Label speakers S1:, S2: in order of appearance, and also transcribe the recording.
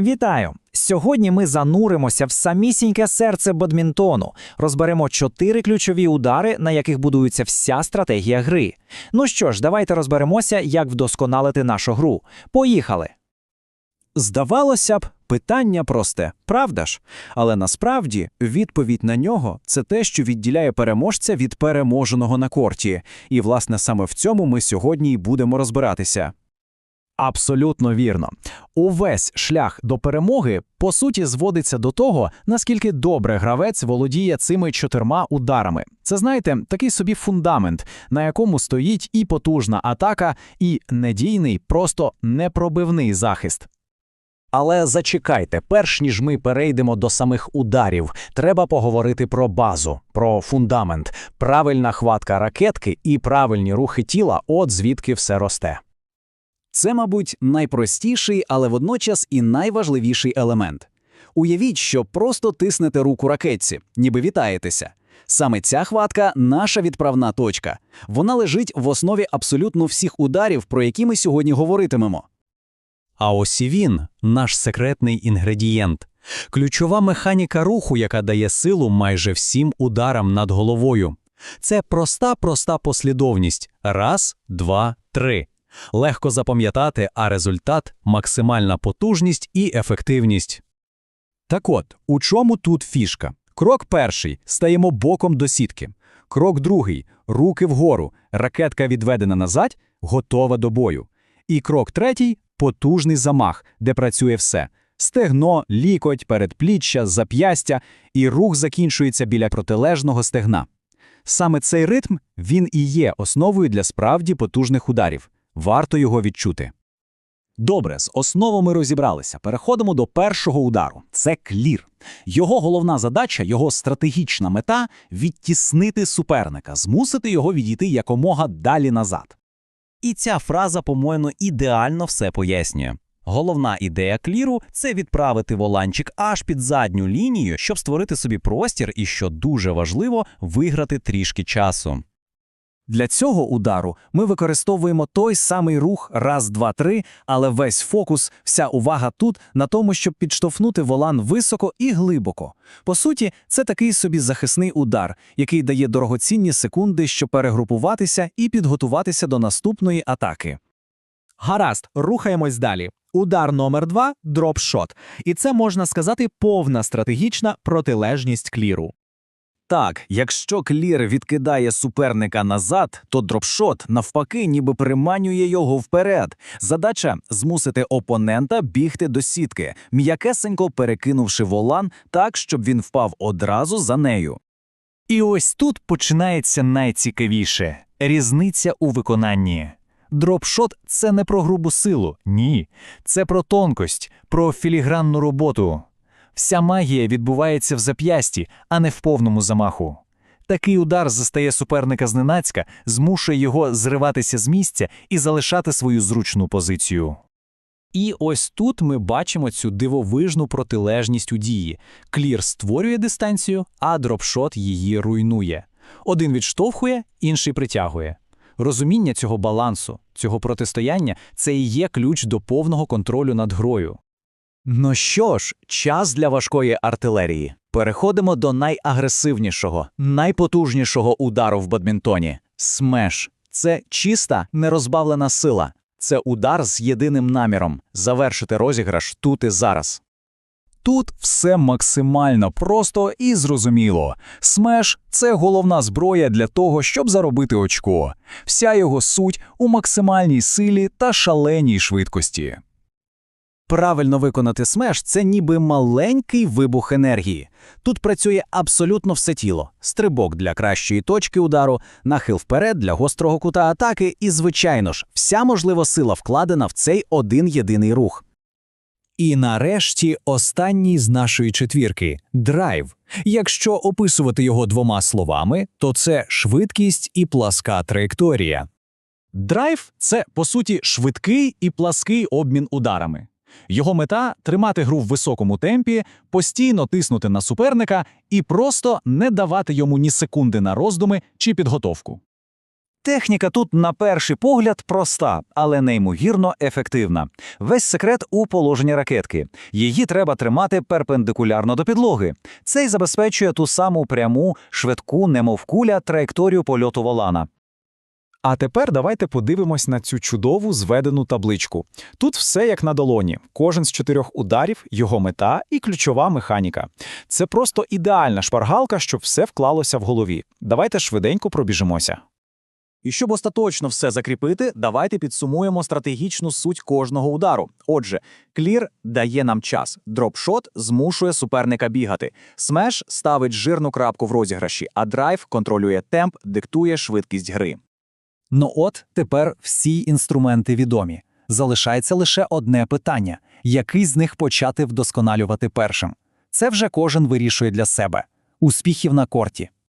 S1: Вітаю! Сьогодні ми зануримося в самісіньке серце бадмінтону, розберемо чотири ключові удари, на яких будується вся стратегія гри. Ну що ж, давайте розберемося, як вдосконалити нашу гру. Поїхали!
S2: Здавалося б, питання просте, правда ж? Але насправді відповідь на нього це те, що відділяє переможця від переможеного на корті. І, власне, саме в цьому ми сьогодні й будемо розбиратися. Абсолютно вірно. Увесь шлях до перемоги по суті зводиться до того, наскільки добре гравець володіє цими чотирма ударами. Це знаєте, такий собі фундамент, на якому стоїть і потужна атака, і недійний, просто непробивний захист.
S3: Але зачекайте, перш ніж ми перейдемо до самих ударів, треба поговорити про базу, про фундамент, правильна хватка ракетки і правильні рухи тіла, от звідки все росте.
S4: Це, мабуть, найпростіший, але водночас і найважливіший елемент. Уявіть, що просто тиснете руку ракетці, ніби вітаєтеся. Саме ця хватка наша відправна точка. Вона лежить в основі абсолютно всіх ударів, про які ми сьогодні говоритимемо.
S3: А ось і він, наш секретний інгредієнт, ключова механіка руху, яка дає силу майже всім ударам над головою. Це проста, проста послідовність: раз, два, три. Легко запам'ятати, а результат максимальна потужність і ефективність.
S2: Так от, у чому тут фішка? Крок перший стаємо боком до сітки. Крок другий руки вгору, ракетка відведена назад, готова до бою. І крок третій потужний замах, де працює все: стегно, лікоть, передпліччя, зап'ястя, і рух закінчується біля протилежного стегна. Саме цей ритм він і є основою для справді потужних ударів. Варто його відчути.
S4: Добре, з основами розібралися. Переходимо до першого удару. Це клір. Його головна задача, його стратегічна мета відтіснити суперника, змусити його відійти якомога далі назад.
S5: І ця фраза, по-моєму, ідеально все пояснює. Головна ідея кліру це відправити воланчик аж під задню лінію, щоб створити собі простір і, що дуже важливо, виграти трішки часу.
S2: Для цього удару ми використовуємо той самий рух раз, два, три, але весь фокус, вся увага тут на тому, щоб підштовхнути волан високо і глибоко. По суті, це такий собі захисний удар, який дає дорогоцінні секунди, щоб перегрупуватися і підготуватися до наступної атаки.
S6: Гаразд, рухаємось далі. Удар номер два дропшот. І це можна сказати повна стратегічна протилежність кліру.
S2: Так, якщо клір відкидає суперника назад, то дропшот навпаки ніби приманює його вперед. Задача змусити опонента бігти до сітки, м'якесенько перекинувши волан так, щоб він впав одразу за нею.
S1: І ось тут починається найцікавіше різниця у виконанні. Дропшот це не про грубу силу, ні. Це про тонкость, про філігранну роботу. Вся магія відбувається в зап'ясті, а не в повному замаху. Такий удар застає суперника зненацька, змушує його зриватися з місця і залишати свою зручну позицію. І ось тут ми бачимо цю дивовижну протилежність у дії. Клір створює дистанцію, а дропшот її руйнує. Один відштовхує, інший притягує. Розуміння цього балансу, цього протистояння це і є ключ до повного контролю над грою.
S4: Ну що ж, час для важкої артилерії. Переходимо до найагресивнішого, найпотужнішого удару в бадмінтоні смеш. Це чиста, нерозбавлена сила. Це удар з єдиним наміром завершити розіграш тут і зараз.
S2: Тут все максимально просто і зрозуміло. Смеш це головна зброя для того, щоб заробити очко. Вся його суть у максимальній силі та шаленій швидкості.
S4: Правильно виконати смеш це ніби маленький вибух енергії. Тут працює абсолютно все тіло: стрибок для кращої точки удару, нахил вперед для гострого кута атаки, і, звичайно ж, вся можлива сила вкладена в цей один єдиний рух.
S7: І нарешті останній з нашої четвірки драйв. Якщо описувати його двома словами, то це швидкість і пласка траєкторія.
S2: Драйв це, по суті, швидкий і плаский обмін ударами. Його мета тримати гру в високому темпі, постійно тиснути на суперника і просто не давати йому ні секунди на роздуми чи підготовку.
S1: Техніка тут, на перший погляд, проста, але неймовірно ефективна. Весь секрет у положенні ракетки. Її треба тримати перпендикулярно до підлоги. Це й забезпечує ту саму пряму, швидку, немов куля, траєкторію польоту волана.
S2: А тепер давайте подивимось на цю чудову зведену табличку. Тут все як на долоні. Кожен з чотирьох ударів, його мета і ключова механіка. Це просто ідеальна шпаргалка, щоб все вклалося в голові. Давайте швиденько пробіжимося.
S4: І щоб остаточно все закріпити, давайте підсумуємо стратегічну суть кожного удару. Отже, клір дає нам час, дропшот змушує суперника бігати, смеш ставить жирну крапку в розіграші, а драйв контролює темп, диктує швидкість гри.
S1: Ну от тепер всі інструменти відомі. Залишається лише одне питання: який з них почати вдосконалювати першим? Це вже кожен вирішує для себе. Успіхів на корті!